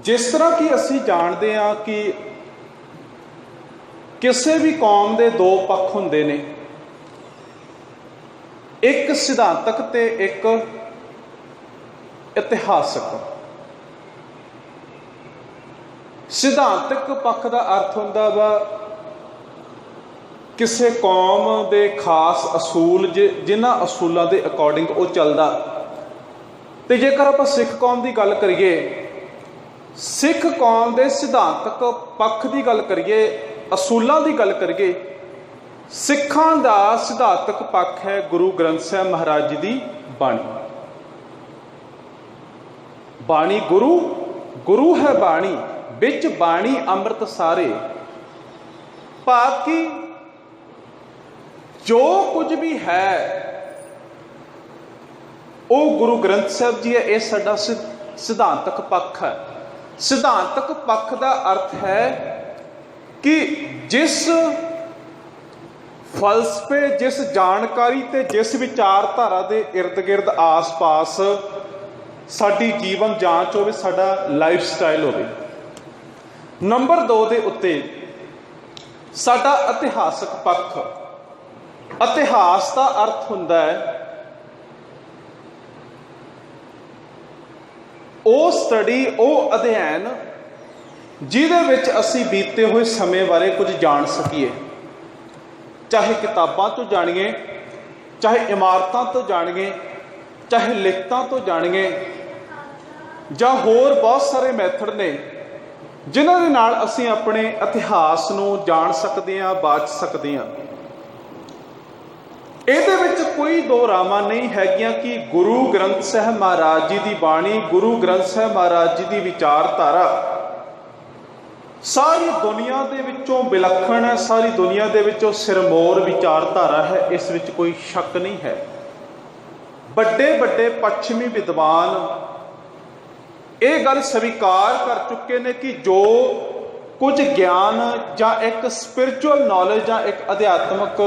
ਜਿਸ ਤਰ੍ਹਾਂ ਕਿ ਅਸੀਂ ਜਾਣਦੇ ਹਾਂ ਕਿ ਕਿਸੇ ਵੀ ਕੌਮ ਦੇ ਦੋ ਪੱਖ ਹੁੰਦੇ ਨੇ। ਇੱਕ ਸਿਧਾਂਤਕ ਤੇ ਇੱਕ ਇਤਿਹਾਸਕ। ਸਿਧਾਂਤਕ ਪੱਖ ਦਾ ਅਰਥ ਹੁੰਦਾ ਵਾ ਕਿਸੇ ਕੌਮ ਦੇ ਖਾਸ ਅਸੂਲ ਜਿ- ਜਿਨ੍ਹਾਂ ਅਸੂਲਾਂ ਦੇ ਅਕੋਰਡਿੰਗ ਉਹ ਚੱਲਦਾ। ਤੇ ਜੇਕਰ ਆਪਾਂ ਸਿੱਖ ਕੌਮ ਦੀ ਗੱਲ ਕਰੀਏ ਸਿੱਖ ਕੌਮ ਦੇ ਸਿਧਾਂਤਕ ਪੱਖ ਦੀ ਗੱਲ ਕਰੀਏ, ਅਸੂਲਾਂ ਦੀ ਗੱਲ ਕਰੀਏ, ਸਿੱਖਾਂ ਦਾ ਸਿਧਾਂਤਕ ਪੱਖ ਹੈ ਗੁਰੂ ਗ੍ਰੰਥ ਸਾਹਿਬ ਮਹਾਰਾਜ ਜੀ ਦੀ ਬਾਣੀ। ਬਾਣੀ ਗੁਰੂ ਗੁਰੂ ਹੈ ਬਾਣੀ, ਵਿੱਚ ਬਾਣੀ ਅੰਮ੍ਰਿਤ ਸਾਰੇ। ਭਾਵ ਕਿ ਜੋ ਕੁਝ ਵੀ ਹੈ, ਉਹ ਗੁਰੂ ਗ੍ਰੰਥ ਸਾਹਿਬ ਜੀ ਹੈ, ਇਹ ਸਾਡਾ ਸਿਧ- ਸਿਧਾਂਤਕ ਪੱਖ ਹੈ। ਸਿਧਾਂਤਕ ਪੱਖ ਦਾ ਅਰਥ ਹੈ ਕਿ ਜਿਸ ਫਲਸਫੇ, ਜਿਸ ਜਾਣਕਾਰੀ ਤੇ ਜਿਸ ਵਿਚਾਰਧਾਰਾ ਦੇ ird-gird ਆਸ-ਪਾਸ ਸਾਡੀ ਜੀਵਨ ਜਾਂਚ ਹੋਵੇ, ਸਾਡਾ ਲਾਈਫ ਸਟਾਈਲ ਹੋਵੇ। ਨੰਬਰ 2 ਦੇ ਉੱਤੇ ਸਾਡਾ ਇਤਿਹਾਸਕ ਪੱਖ। ਇਤਿਹਾਸ ਦਾ ਅਰਥ ਹੁੰਦਾ ਹੈ ਉਹ ਸਟੱਡੀ, ਉਹ ਅਧਿਐਨ ਜਿਹਦੇ ਵਿੱਚ ਅਸੀਂ ਬੀਤੇ ਹੋਏ ਸਮੇਂ ਬਾਰੇ ਕੁਝ ਜਾਣ ਸਕੀਏ। ਚਾਹੇ ਕਿਤਾਬਾਂ ਤੋਂ ਜਾਣੀਏ, ਚਾਹੇ ਇਮਾਰਤਾਂ ਤੋਂ ਜਾਣੀਏ, ਚਾਹੇ ਲਿਖਤਾਂ ਤੋਂ ਜਾਣੀਏ, ਜਾਂ ਹੋਰ ਬਹੁਤ ਸਾਰੇ ਮੈਥਡ ਨੇ, ਜਿਨ੍ਹਾਂ ਦੇ ਨਾਲ ਅਸੀਂ ਆਪਣੇ ਇਤਿਹਾਸ ਨੂੰ ਜਾਣ ਸਕਦੇ ਹਾਂ, ਬਾਚ ਸਕਦੇ ਹਾਂ। ਇਹਦੇ ਵਿੱਚ ਕੋਈ ਦੋ ਰਾਵਾਂ ਨਹੀਂ ਹੈਗੀਆਂ ਕਿ ਗੁਰੂ ਗ੍ਰੰਥ ਸਾਹਿਬ ਮਹਾਰਾਜ ਜੀ ਦੀ ਬਾਣੀ, ਗੁਰੂ ਗ੍ਰੰਥ ਸਾਹਿਬ ਮਹਾਰਾਜ ਜੀ ਦੀ ਵਿਚਾਰਧਾਰਾ। ਸਾਰੀ ਦੁਨੀਆ ਦੇ ਵਿੱਚੋਂ ਵਿਲੱਖਣ ਹੈ, ਸਾਰੀ ਦੁਨੀਆ ਦੇ ਵਿੱਚੋਂ ਸਿਰਮੌਰ ਵਿਚਾਰਧਾਰਾ ਹੈ, ਇਸ ਵਿੱਚ ਕੋਈ ਸ਼ੱਕ ਨਹੀਂ ਹੈ। ਵੱਡੇ ਵੱਡੇ ਪੱਛਮੀ ਵਿਦਵਾਨ ਇਹ ਗੱਲ ਸਵੀਕਾਰ ਕਰ ਚੁੱਕੇ ਨੇ ਕਿ ਜੋ ਕੁਝ ਗਿਆਨ ਜਾਂ ਇੱਕ ਸਪਿਰਚੁਅਲ ਨੌਲੇਜ ਜਾਂ ਇੱਕ ਅਧਿਆਤਮਕ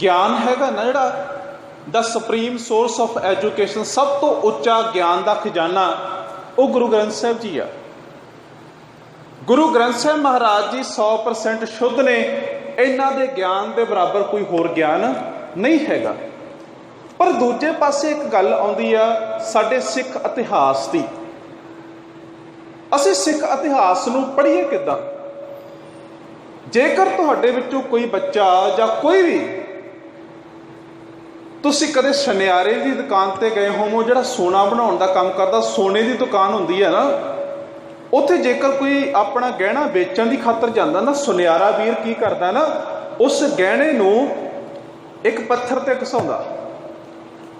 ਗਿਆਨ ਹੈਗਾ ਨਾ ਜਿਹੜਾ? ਦਾ ਸੁਪਰੀਮ ਸੋਰਸ ਆਫ ਐਜੂਕੇਸ਼ਨ ਸਭ ਤੋਂ ਉੱਚਾ ਗਿਆਨ ਦਾ ਖਜ਼ਾਨਾ ਉਹ ਗੁਰੂ ਗ੍ਰੰਥ ਸਾਹਿਬ ਜੀ ਆ। ਗੁਰੂ ਗ੍ਰੰਥ ਸਾਹਿਬ ਮਹਾਰਾਜ ਜੀ 100% ਸ਼ੁੱਧ ਨੇ। ਇਹਨਾਂ ਦੇ ਗਿਆਨ ਦੇ ਬਰਾਬਰ ਕੋਈ ਹੋਰ ਗਿਆਨ ਨਹੀਂ ਹੈਗਾ। ਪਰ ਦੂਜੇ ਪਾਸੇ ਇੱਕ ਗੱਲ ਆਉਂਦੀ ਆ, ਸਾਡੇ ਸਿੱਖ ਇਤਿਹਾਸ ਦੀ। ਅਸੀਂ ਸਿੱਖ ਇਤਿਹਾਸ ਨੂੰ ਪੜ੍ਹੀਏ ਕਿੱਦਾਂ? ਜੇਕਰ ਤੁਹਾਡੇ ਵਿੱਚੋਂ ਕੋਈ ਬੱਚਾ ਜਾਂ ਕੋਈ ਵੀ ਤੁਸੀਂ ਕਦੇ ਸੁਨਿਆਰੇ ਦੀ ਦੁਕਾਨ ਤੇ ਗਏ ਹੋਵੋ, ਜਿਹੜਾ ਸੋਨਾ ਬਣਾਉਣ ਦਾ ਕੰਮ ਕਰਦਾ, ਸੋਨੇ ਦੀ ਦੁਕਾਨ ਹੁੰਦੀ ਹੈ ਨਾ, ਉੱਥੇ ਜੇਕਰ ਕੋਈ ਆਪਣਾ ਗਹਿਣਾ ਵੇਚਣ ਦੀ ਖਾਤਰ ਜਾਂਦਾ ਨਾ, ਸੁਨਿਆਰਾ ਵੀਰ ਕੀ ਕਰਦਾ ਨਾ, ਉਸ ਗਹਿਣੇ ਨੂੰ ਇੱਕ ਪੱਥਰ ਤੇ ਘਸਾਉਂਦਾ।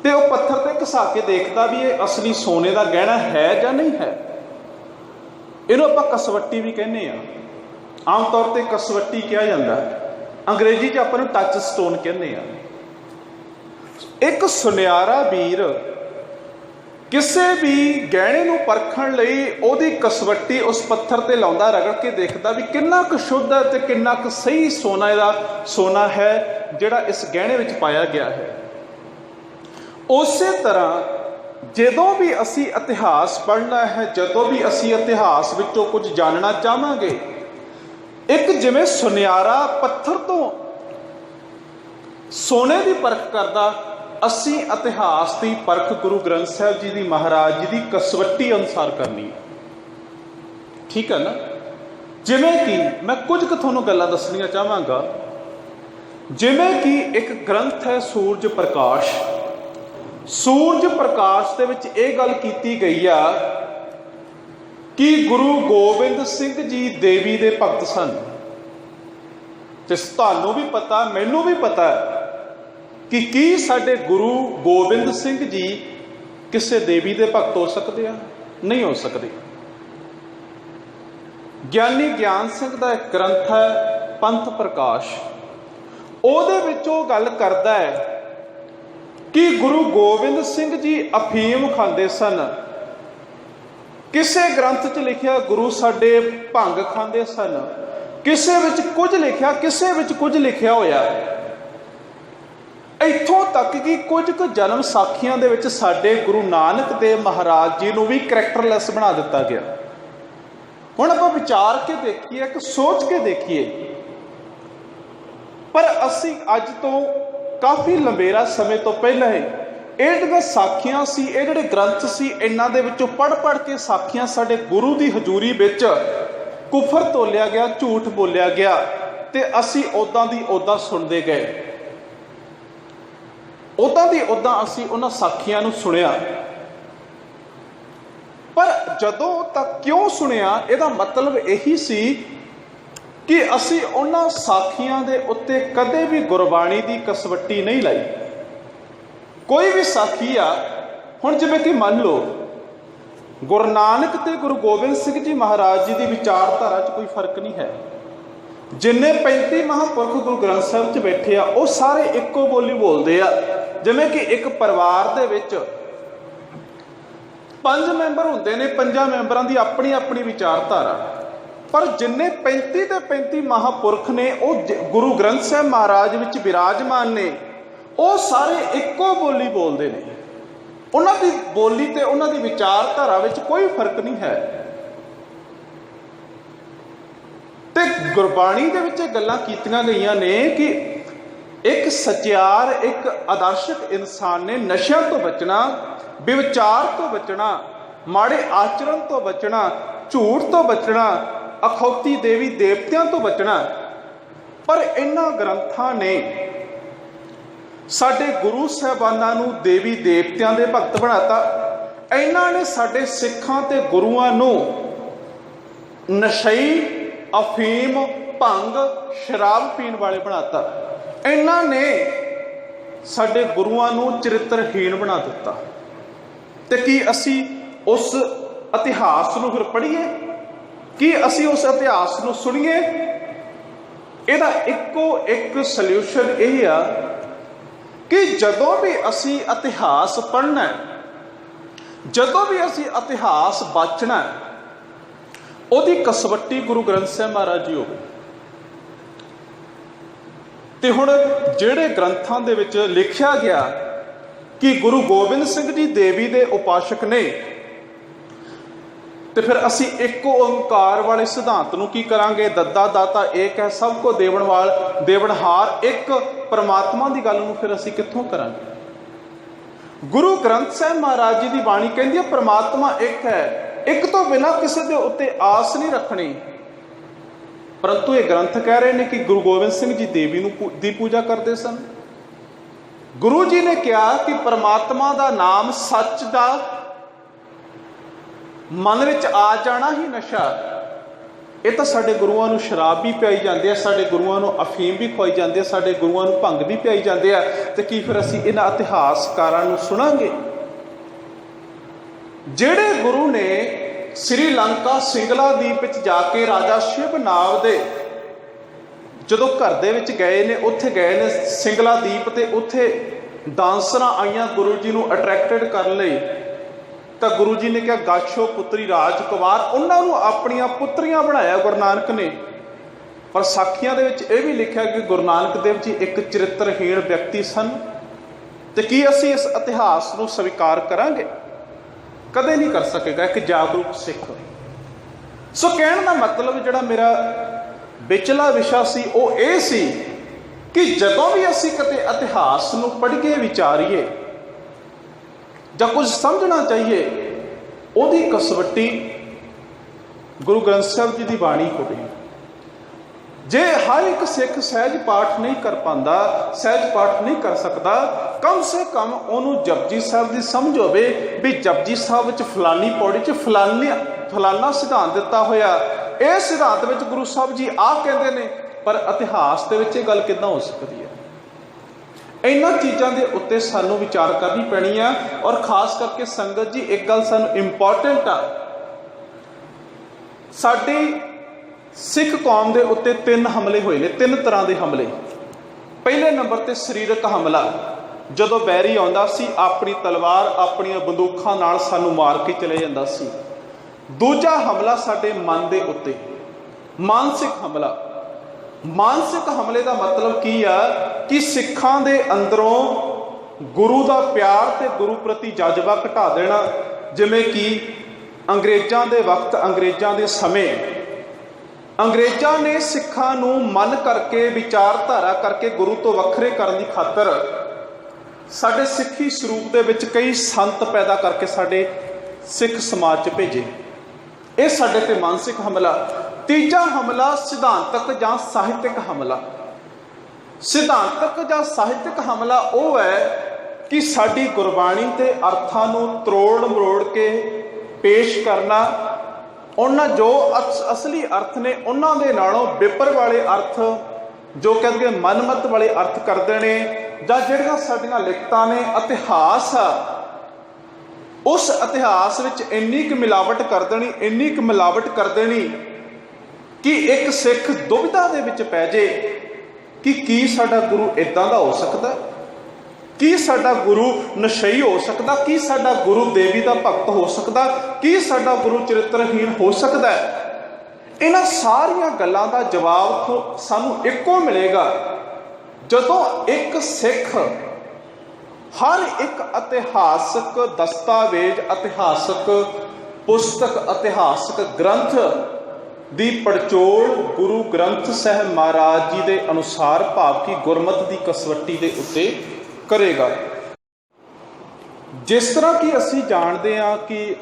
ਤੇ ਉਹ ਪੱਥਰ ਤੇ ਘਸਾ ਕੇ ਦੇਖਦਾ ਵੀ ਇਹ ਅਸਲੀ ਸੋਨੇ ਦਾ ਗਹਿਣਾ ਹੈ ਜਾਂ ਨਹੀਂ ਹੈ। ਇਹਨੂੰ ਆਪਾਂ ਕਸਵੱਟੀ ਵੀ ਕਹਿੰਦੇ ਆ ਆਮ ਤੌਰ ਤੇ ਕਸਵੱਟੀ ਕਿਹਾ ਜਾਂਦਾ। ਅੰਗਰੇਜ਼ੀ 'ਚ ਆਪਾਂ ਨੂੰ ਟੱਚ ਸਟੋਨ ਕਹਿੰਦੇ ਆ ਇੱਕ ਸੁਨਿਆਰਾ ਵੀਰ ਕਿਸੇ ਵੀ ਗਹਿਣੇ ਨੂੰ ਪਰਖਣ ਲਈ ਉਹਦੀ ਕਸਵੱਟੀ ਉਸ ਪੱਥਰ ਤੇ ਲਾਉਂਦਾ, ਰਗੜ ਕੇ ਦੇਖਦਾ ਵੀ ਕਿੰਨਾ ਕੁ ਸ਼ੁੱਧ ਹੈ ਤੇ ਕਿੰਨਾ ਕੁ ਸਹੀ ਸੋਨਾ ਇਹਦਾ ਸੋਨਾ ਹੈ ਜਿਹੜਾ ਇਸ ਗਹਿਣੇ ਵਿੱਚ ਪਾਇਆ ਗਿਆ ਹੈ। ਉਸੇ ਤਰ੍ਹਾਂ ਜਦੋਂ ਵੀ ਅਸੀਂ ਇਤਿਹਾਸ ਪੜ੍ਹਨਾ ਹੈ, ਜਦੋਂ ਵੀ ਅਸੀਂ ਇਤਿਹਾਸ ਵਿੱਚੋਂ ਕੁਝ ਜਾਣਨਾ ਚਾਹਾਂਗੇ, ਇੱਕ ਜਿਵੇਂ ਸੁਨਿਆਰਾ ਪੱਥਰ ਤੋਂ ਸੋਨੇ ਦੀ ਪਰਖ ਕਰਦਾ ਅਸੀਂ ਇਤਿਹਾਸ ਦੀ ਪਰਖ ਗੁਰੂ ਗ੍ਰੰਥ ਸਾਹਿਬ ਜੀ ਦੀ ਮਹਾਰਾਜ ਜੀ ਦੀ ਕਸਵੱਟੀ ਅਨੁਸਾਰ ਕਰਨੀ ਹੈ। ਠੀਕ ਹੈ ਨਾ? ਜਿਵੇਂ ਕਿ ਮੈਂ ਕੁਝ ਕੁ ਤੁਹਾਨੂੰ ਗੱਲਾਂ ਦੱਸਣੀਆਂ ਚਾਹਾਂਗਾ। ਜਿਵੇਂ ਕਿ ਇੱਕ ਗ੍ਰੰਥ ਹੈ ਸੂਰਜ ਪ੍ਰਕਾਸ਼। ਸੂਰਜ ਪ੍ਰਕਾਸ਼ ਦੇ ਵਿੱਚ ਇਹ ਗੱਲ ਕੀਤੀ ਗਈ ਆ ਕਿ ਗੁਰੂ ਗੋਬਿੰਦ ਸਿੰਘ ਜੀ ਦੇਵੀ ਦੇ ਭਗਤ ਸਨ। ਤੇ ਤੁਹਾਨੂੰ ਵੀ ਪਤਾ, ਮੈਨੂੰ ਵੀ ਪਤਾ ਕਿ ਕੀ ਸਾਡੇ ਗੁਰੂ ਗੋਬਿੰਦ ਸਿੰਘ ਜੀ ਕਿਸੇ ਦੇਵੀ ਦੇ ਭਗਤ ਹੋ ਸਕਦੇ ਆ? ਨਹੀਂ ਹੋ ਸਕਦੇ। ਗਿਆਨੀ ਗਿਆਨ ਸਿੰਘ ਦਾ ਇੱਕ ਗ੍ਰੰਥ ਹੈ, ਪੰਥ ਪ੍ਰਕਾਸ਼। ਉਹਦੇ ਵਿੱਚ ਉਹ ਗੱਲ ਕਰਦਾ ਹੈ ਕਿ ਗੁਰੂ ਗੋਬਿੰਦ ਸਿੰਘ ਜੀ ਅਫੀਮ ਖਾਂਦੇ ਸਨ। ਕਿਸੇ ਗ੍ਰੰਥ 'ਚ ਲਿਖਿਆ, ਗੁਰੂ ਸਾਡੇ ਭੰਗ ਖਾਂਦੇ ਸਨ। ਕਿਸੇ ਵਿੱਚ ਕੁਝ ਲਿਖਿਆ, ਕਿਸੇ ਵਿੱਚ ਕੁਝ ਲਿਖਿਆ ਹੋਇਆ ਇੱਥੋਂ ਤੱਕ ਕਿ ਕੁਝ ਕੁ ਜਨਮ ਸਾਖੀਆਂ ਦੇ ਵਿੱਚ ਸਾਡੇ ਗੁਰੂ ਨਾਨਕ ਦੇਵ ਮਹਾਰਾਜ ਜੀ ਨੂੰ ਵੀ ਕਰੈਕਟਰਲੈਸ ਬਣਾ ਦਿੱਤਾ ਗਿਆ। ਹੁਣ ਆਪਾਂ ਵਿਚਾਰ ਕੇ ਦੇਖੀਏ, ਇੱਕ ਸੋਚ ਕੇ ਦੇਖੀਏ। ਪਰ ਅਸੀਂ ਅੱਜ ਤੋਂ ਕਾਫੀ ਲੰਬੇਰਾ ਸਮੇਂ ਤੋਂ ਪਹਿਲਾਂ ਹੀ ਇਹ ਜਿਹੜੀਆਂ ਸਾਖੀਆਂ ਸੀ, ਇਹ ਜਿਹੜੇ ਗ੍ਰੰਥ ਸੀ, ਇਹਨਾਂ ਦੇ ਵਿੱਚੋਂ ਪੜ ਪੜ ਕੇ ਸਾਖੀਆਂ ਸਾਡੇ ਗੁਰੂ ਦੀ ਹਜ਼ੂਰੀ ਵਿੱਚ ਕੁਫਰ ਤੋਲਿਆ ਗਿਆ, ਝੂਠ ਬੋਲਿਆ ਗਿਆ ਤੇ ਅਸੀਂ ਉਦਾਂ ਦੀ ਉਦਾਂ ਸੁਣਦੇ ਗਏ। ਉਦਾਂ ਦੀ ਉਦਾਂ ਅਸੀਂ ਉਹਨਾਂ ਸਾਖੀਆਂ ਨੂੰ ਸੁਣਿਆ। ਪਰ ਜਦੋਂ ਤੱਕ ਕਿਉਂ ਸੁਣਿਆ, ਇਹਦਾ ਮਤਲਬ ਇਹੀ ਸੀ ਕਿ ਅਸੀਂ ਉਹਨਾਂ ਸਾਖੀਆਂ ਦੇ ਉੱਤੇ ਕਦੇ ਵੀ ਗੁਰਬਾਣੀ ਦੀ ਕਸਵੱਟੀ ਨਹੀਂ ਲਾਈ। ਕੋਈ ਵੀ ਸਾਖੀ ਆ, ਹੁਣ ਜਿਵੇਂ ਕਿ ਮੰਨ ਲਓ, ਗੁਰੂ ਨਾਨਕ ਤੇ ਗੁਰੂ ਗੋਬਿੰਦ ਸਿੰਘ ਜੀ ਮਹਾਰਾਜ ਜੀ ਦੀ ਵਿਚਾਰਧਾਰਾ 'ਚ ਕੋਈ ਫ਼ਰਕ ਨਹੀਂ ਹੈ। ਜਿੰਨੇ 35 ਮਹਾਂਪੁਰਖ ਗੁਰੂ ਗ੍ਰੰਥ ਸਾਹਿਬ 'ਚ ਬੈਠੇ ਆ, ਉਹ ਸਾਰੇ ਇੱਕੋ ਬੋਲੀ ਬੋਲਦੇ ਆ। ਜਿਵੇਂ ਕਿ ਇੱਕ ਪਰਿਵਾਰ ਦੇ ਵਿੱਚ ਪੰਜ ਮੈਂਬਰ ਹੁੰਦੇ ਨੇ, ਪੰਜਾਂ ਮੈਂਬਰਾਂ ਦੀ ਆਪਣੀ ਆਪਣੀ ਵਿਚਾਰਧਾਰਾ। ਪਰ ਜਿੰਨੇ 35 ਤੇ 35 ਮਹਾਪੁਰਖ ਨੇ, ਉਹ ਜ- ਗੁਰੂ ਗ੍ਰੰਥ ਸਾਹਿਬ ਮਹਾਰਾਜ ਵਿੱਚ ਵਿਰਾਜਮਾਨ ਨੇ। ਉਹ ਸਾਰੇ ਇੱਕੋ ਬੋਲੀ ਬੋਲਦੇ ਨੇ। ਉਹਨਾਂ ਦੀ ਬੋਲੀ ਤੇ ਉਹਨਾਂ ਦੀ ਵਿਚਾਰਧਾਰਾ ਵਿੱਚ ਕੋਈ ਫ਼ਰਕ ਨਹੀਂ ਹੈ। ਤੇ ਗੁਰਬਾਣੀ ਦੇ ਵਿੱਚ ਇਹ ਗੱਲਾਂ ਕੀਤੀਆਂ ਗਈਆਂ ਨੇ ਕਿ ਇੱਕ ਸਚਿਆਰ, ਇੱਕ ਆਦਰਸ਼ਕ ਇਨਸਾਨ ਨੇ ਨਸ਼ਿਆਂ ਤੋਂ ਬਚਣਾ, ਵਿਵਚਾਰ ਤੋਂ ਬਚਣਾ, ਮਾੜੇ ਆਚਰਣ ਤੋਂ ਬਚਣਾ, ਝੂਠ ਤੋਂ ਬਚਣਾ, ਅਖੌਤੀ ਦੇਵੀ ਦੇਵਤਿਆਂ ਤੋਂ ਬਚਣਾ। ਪਰ ਇਹਨਾਂ ਗ੍ਰੰਥਾਂ ਨੇ ਸਾਡੇ ਗੁਰੂ ਸਾਹਿਬਾਨਾਂ ਨੂੰ ਦੇਵੀ ਦੇਵਤਿਆਂ ਦੇ ਭਗਤ ਬਣਾਤਾ। ਇਹਨਾਂ ਨੇ ਸਾਡੇ ਸਿੱਖਾਂ ਤੇ ਗੁਰੂਆਂ ਨੂੰ ਨਸ਼ਈ ਅਫੀਮ ਭੰਗ ਸ਼ਰਾਬ ਪੀਣ ਵਾਲੇ ਬਣਾਤਾ। ਇਹਨਾਂ ਨੇ ਸਾਡੇ ਗੁਰੂਆਂ ਨੂੰ ਚਰਿੱਤਰਹੀਣ ਬਣਾ ਦਿੱਤਾ। ਤੇ ਕੀ ਅਸੀਂ ਉਸ ਇਤਿਹਾਸ ਨੂੰ ਫਿਰ ਪੜ੍ਹੀਏ? ਕੀ ਅਸੀਂ ਉਸ ਇਤਿਹਾਸ ਨੂੰ ਸੁਣੀਏ? ਇਹਦਾ ਇੱਕੋ ਇੱਕ ਸੋਲੂਸ਼ਨ ਇਹ ਆ ਕਿ ਜਦੋਂ ਵੀ ਅਸੀਂ ਇਤਿਹਾਸ ਪੜ੍ਹਨਾ ਹੈ, ਜਦੋਂ ਵੀ ਅਸੀਂ ਇਤਿਹਾਸ ਬਾਚਣਾ ਹੈ, ਉਹਦੀ ਕਸਵੱਟੀ ਗੁਰੂ ਗ੍ਰੰਥ ਸਾਹਿਬ ਮਹਾਰਾਜ ਜੀ ਹੋ ਗਏ ਤੇ ਹੁਣ ਜਿਹੜੇ ਗ੍ਰੰਥਾਂ ਦੇ ਵਿੱਚ ਲਿਖਿਆ ਗਿਆ ਕਿ ਗੁਰੂ ਗੋਬਿੰਦ ਸਿੰਘ ਜੀ ਦੇਵੀ ਦੇ ਉਪਾਸ਼ਕ ਨੇ, ਤੇ ਫਿਰ ਅਸੀਂ ਇੱਕੋ ਓੰਕਾਰ ਵਾਲੇ ਸਿਧਾਂਤ ਨੂੰ ਕੀ ਕਰਾਂਗੇ? ਦੱਦਾ ਦਾਤਾ ਏਕ ਹੈ, ਸਭ ਕੋ ਦੇਵਣ ਵਾਲ ਦੇਵਣਹਾਰ, ਇੱਕ ਪਰਮਾਤਮਾ ਦੀ ਗੱਲ ਨੂੰ ਫਿਰ ਅਸੀਂ ਕਿੱਥੋਂ ਕਰਾਂਗੇ? ਗੁਰੂ ਗ੍ਰੰਥ ਸਾਹਿਬ ਮਹਾਰਾਜ ਜੀ ਦੀ ਬਾਣੀ ਕਹਿੰਦੀ ਹੈ, ਪਰਮਾਤਮਾ ਇੱਕ ਹੈ। ਇੱਕ ਤੋਂ ਬਿਨਾਂ ਕਿਸੇ ਦੇ ਉੱਤੇ ਆਸ ਨਹੀਂ ਰੱਖਣੀ। ਪਰੰਤੂ ਇਹ ਗ੍ਰੰਥ ਕਹਿ ਰਹੇ ਨੇ ਕਿ ਗੁਰੂ ਗੋਬਿੰਦ ਸਿੰਘ ਜੀ ਦੇਵੀ ਨੂੰ ਦੀ ਪੂਜਾ ਕਰਦੇ ਸਨ। ਗੁਰੂ ਜੀ ਨੇ ਕਿਹਾ ਕਿ ਪਰਮਾਤਮਾ ਦਾ ਨਾਮ ਸੱਚ ਦਾ ਮਨ ਵਿੱਚ ਆ ਜਾਣਾ ਹੀ ਨਸ਼ਾ। ਇਹ ਤਾਂ ਸਾਡੇ ਗੁਰੂਆਂ ਨੂੰ ਸ਼ਰਾਬ ਵੀ ਪਿਆਈ ਜਾਂਦੇ ਆ ਸਾਡੇ ਗੁਰੂਆਂ ਨੂੰ ਅਫੀਮ ਵੀ ਖਵਾਈ ਜਾਂਦੇ ਆ ਸਾਡੇ ਗੁਰੂਆਂ ਨੂੰ ਭੰਗ ਵੀ ਪਿਆਈ ਜਾਂਦੇ ਆ। ਤੇ ਕੀ ਫਿਰ ਅਸੀਂ ਇਹਨਾਂ ਇਤਿਹਾਸਕਾਰਾਂ ਨੂੰ ਸੁਣਾਂਗੇ? ਜਿਹੜੇ ਗੁਰੂ ਨੇ ਸ੍ਰੀਲੰਕਾ ਸਿੰਗਲਾਦੀਪ ਵਿੱਚ ਜਾ ਕੇ ਰਾਜਾ ਸ਼ਿਵ ਨਾਮ ਦੇ ਜਦੋਂ ਘਰ ਦੇ ਵਿੱਚ ਗਏ ਨੇ, ਉੱਥੇ ਗਏ ਨੇ ਸਿੰਗਲਾਦੀਪ ਤੇ ਉੱਥੇ ਡਾਂਸਰਾਂ ਆਈਆਂ ਗੁਰੂ ਜੀ ਨੂੰ ਅਟਰੈਕਟਡ ਕਰਨ ਲਈ। ਤਾਂ ਗੁਰੂ ਜੀ ਨੇ ਕਿਹਾ, ਗਾਛੋ ਪੁੱਤਰੀ ਰਾਜਕੁਮਾਰ। ਉਹਨਾਂ ਨੂੰ ਆਪਣੀਆਂ ਪੁੱਤਰੀਆਂ ਬਣਾਇਆ ਗੁਰੂ ਨਾਨਕ ਨੇ। ਪਰ ਸਾਖੀਆਂ ਦੇ ਵਿੱਚ ਇਹ ਵੀ ਲਿਖਿਆ ਕਿ ਗੁਰੂ ਨਾਨਕ ਦੇਵ ਜੀ ਇੱਕ ਚਰਿੱਤਰਹੀਣ ਵਿਅਕਤੀ ਸਨ। ਤੇ ਕੀ ਅਸੀਂ ਇਸ ਇਤਿਹਾਸ ਨੂੰ ਸਵੀਕਾਰ ਕਰਾਂਗੇ? ਕਦੇ ਨਹੀਂ ਕਰ ਸਕੇਗਾ, ਇੱਕ ਜਾਗਰੂਕ ਸਿੱਖ। ਸੋ ਕਹਿਣ ਦਾ ਮਤਲਬ ਜਿਹੜਾ ਮੇਰਾ ਵਿਚਲਾ ਵਿਸ਼ਾ ਸੀ, ਉਹ ਇਹ ਸੀ ਕਿ ਜਦੋਂ ਵੀ ਅਸੀਂ ਕਦੇ ਇਤਿਹਾਸ ਨੂੰ ਪੜ੍ਹੀਏ, ਵਿਚਾਰੀਏ, ਜਾਂ ਕੁਝ ਸਮਝਣਾ ਚਾਹੀਏ, ਉਹਦੀ ਕਸਵੱਟੀ ਗੁਰੂ ਗ੍ਰੰਥ ਸਾਹਿਬ ਜੀ ਦੀ ਬਾਣੀ ਹੋਵੇ ਜੇ ਹਰ ਇੱਕ ਸਿੱਖ ਸਹਿਜ ਪਾਠ ਨਹੀਂ ਕਰ ਪਾਉਂਦਾ, ਸਹਿਜ ਪਾਠ ਨਹੀਂ ਕਰ ਸਕਦਾ, ਕਮ ਸੇ ਕਮ ਉਹਨੂੰ ਜਪਜੀ ਸਾਹਿਬ ਦੀ ਸਮਝ ਹੋਵੇ ਵੀ ਜਪਜੀ ਸਾਹਿਬ ਵਿੱਚ ਫਲਾਨੀ ਪੌੜੀ 'ਚ ਫਲਾਨੀ ਫਲਾਨਾ ਸਿਧਾਂਤ ਦਿੱਤਾ ਹੋਇਆ। ਇਹ ਸਿਧਾਂਤ ਵਿੱਚ ਗੁਰੂ ਸਾਹਿਬ ਜੀ ਆਹ ਕਹਿੰਦੇ ਨੇ, ਪਰ ਇਤਿਹਾਸ ਦੇ ਵਿੱਚ ਇਹ ਗੱਲ ਕਿੱਦਾਂ ਹੋ ਸਕਦੀ ਹੈ? ਇਹਨਾਂ ਚੀਜ਼ਾਂ ਦੇ ਉੱਤੇ ਸਾਨੂੰ ਵਿਚਾਰ ਕਰਨੀ ਪੈਣੀ ਆ ਔਰ ਖਾਸ ਕਰਕੇ ਸੰਗਤ ਜੀ, ਇੱਕ ਗੱਲ ਸਾਨੂੰ ਇੰਪੋਰਟੈਂਟ ਆ। ਸਾਡੀ ਸਿੱਖ ਕੌਮ ਦੇ ਉੱਤੇ ਤਿੰਨ ਹਮਲੇ ਹੋਏ ਨੇ, ਤਿੰਨ ਤਰ੍ਹਾਂ ਦੇ ਹਮਲੇ। ਪਹਿਲੇ ਨੰਬਰ ਤੇ ਸਰੀਰਕ ਹਮਲਾ। ਜਦੋਂ ਬੈਰੀ ਆਉਂਦਾ ਸੀ, ਆਪਣੀ ਤਲਵਾਰ ਆਪਣੀਆਂ ਬੰਦੂਕਾਂ ਨਾਲ ਸਾਨੂੰ ਮਾਰ ਕੇ ਚਲੇ ਜਾਂਦਾ ਸੀ। ਦੂਜਾ ਹਮਲਾ ਸਾਡੇ ਮਨ ਦੇ ਉੱਤੇ। ਮਾਨਸਿਕ ਹਮਲਾ। ਮਾਨਸਿਕ ਹਮਲੇ ਦਾ ਮਤਲਬ ਕੀ ਆ? ਕਿ ਸਿੱਖਾਂ ਦੇ ਅੰਦਰੋਂ ਗੁਰੂ ਦਾ ਪਿਆਰ ਤੇ ਗੁਰੂ ਪ੍ਰਤੀ ਜਜ਼ਬਾ ਘਟਾ ਦੇਣਾ। ਜਿਵੇਂ ਕਿ ਅੰਗਰੇਜ਼ਾਂ ਦੇ ਵਕਤ, ਅੰਗਰੇਜ਼ਾਂ ਦੇ ਸਮੇਂ ਅੰਗਰੇਜ਼ਾਂ ਨੇ ਸਿੱਖਾਂ ਨੂੰ ਮਨ ਕਰਕੇ ਵਿਚਾਰਧਾਰਾ ਕਰਕੇ ਗੁਰੂ ਤੋਂ ਵੱਖਰੇ ਕਰਨ ਦੀ ਖਾਤਰ ਸਾਡੇ ਸਿੱਖੀ ਸਰੂਪ ਦੇ ਵਿੱਚ ਕਈ ਸੰਤ ਪੈਦਾ ਕਰਕੇ ਸਾਡੇ ਸਿੱਖ ਸਮਾਜ 'ਚ ਭੇਜੇ। ਇਹ ਸਾਡੇ ਤੇ ਮਾਨਸਿਕ ਹਮਲਾ, ਤੀਜਾ ਹਮਲਾ ਸਿਧਾਂਤਕ ਜਾਂ ਸਾਹਿਤਿਕ ਹਮਲਾ। ਸਿਧਾਂਤਕ ਜਾਂ ਸਾਹਿਤਿਕ ਹਮਲਾ ਉਹ ਹੈ ਕਿ ਸਾਡੀ ਗੁਰਬਾਣੀ ਤੇ ਅਰਥਾਂ ਨੂੰ ਤਰੋੜ ਮਰੋੜ ਕੇ ਪੇਸ਼ ਕਰਨਾ ਉਹਨਾਂ ਜੋ ਅਸ- ਅਸਲੀ ਅਰਥ ਨੇ ਉਹਨਾਂ ਦੇ ਨਾਲੋਂ ਵਿਪਰ ਵਾਲੇ ਅਰਥ, ਜੋ ਕਹਿੰਦੇ ਮਨਮਤ ਵਾਲੇ ਅਰਥ ਕਰਦੇ ਨੇ, ਜਾਂ ਜਿਹੜੀਆਂ ਸਾਡੀਆਂ ਲਿਖਤਾਂ ਨੇ, ਇਤਿਹਾਸ ਆ ਉਸ ਇਤਿਹਾਸ ਵਿੱਚ ਇੰਨੀ ਕੁ ਮਿਲਾਵਟ ਕਰ ਦੇਣੀ ਇੰਨੀ ਕੁ ਮਿਲਾਵਟ ਕਰ ਦੇਣੀ ਕਿ ਇੱਕ ਸਿੱਖ ਦੁਬਿਧਾ ਦੇ ਵਿੱਚ ਪੈ ਜੇ, ਕਿ ਕੀ ਸਾਡਾ ਗੁਰੂ ਇਦਾਂ ਦਾ ਹੋ ਸਕਦਾ? ਕੀ ਸਾਡਾ ਗੁਰੂ ਨਸ਼ਈ ਹੋ ਸਕਦਾ? ਕੀ ਸਾਡਾ ਗੁਰੂ ਦੇਵੀ ਦਾ ਭਗਤ ਹੋ ਸਕਦਾ? ਕੀ ਸਾਡਾ ਗੁਰੂ ਚਰਿੱਤਰਹੀਣ ਹੋ ਸਕਦਾ ਹੈ? ਇਹਨਾਂ ਸਾਰੀਆਂ ਗੱਲਾਂ ਦਾ ਜਵਾਬ ਸਾਨੂੰ ਇੱਕੋ ਮਿਲੇਗਾ। ਜਦੋਂ ਇੱਕ ਸਿੱਖ ਹਰ ਇੱਕ ਇਤਿਹਾਸਕ ਦਸਤਾਵੇਜ਼, ਇਤਿਹਾਸਕ ਪੁਸਤਕ, ਇਤਿਹਾਸਕ ਗ੍ਰੰਥ ਦੀ ਪੜਚੋਲ ਗੁਰੂ ਗ੍ਰੰਥ ਸਾਹਿਬ ਮਹਾਰਾਜ ਜੀ ਦੇ ਅਨੁਸਾਰ ਭਾਵ ਕਿ ਗੁਰਮਤ ਦੀ ਕਸਵੱਟੀ ਦੇ ਉੱਤੇ ਕਰੇਗਾ। ਜਿਸ ਤਰ੍ਹਾਂ ਕਿ ਅਸੀਂ ਜਾਣਦੇ ਹਾਂ ਕਿ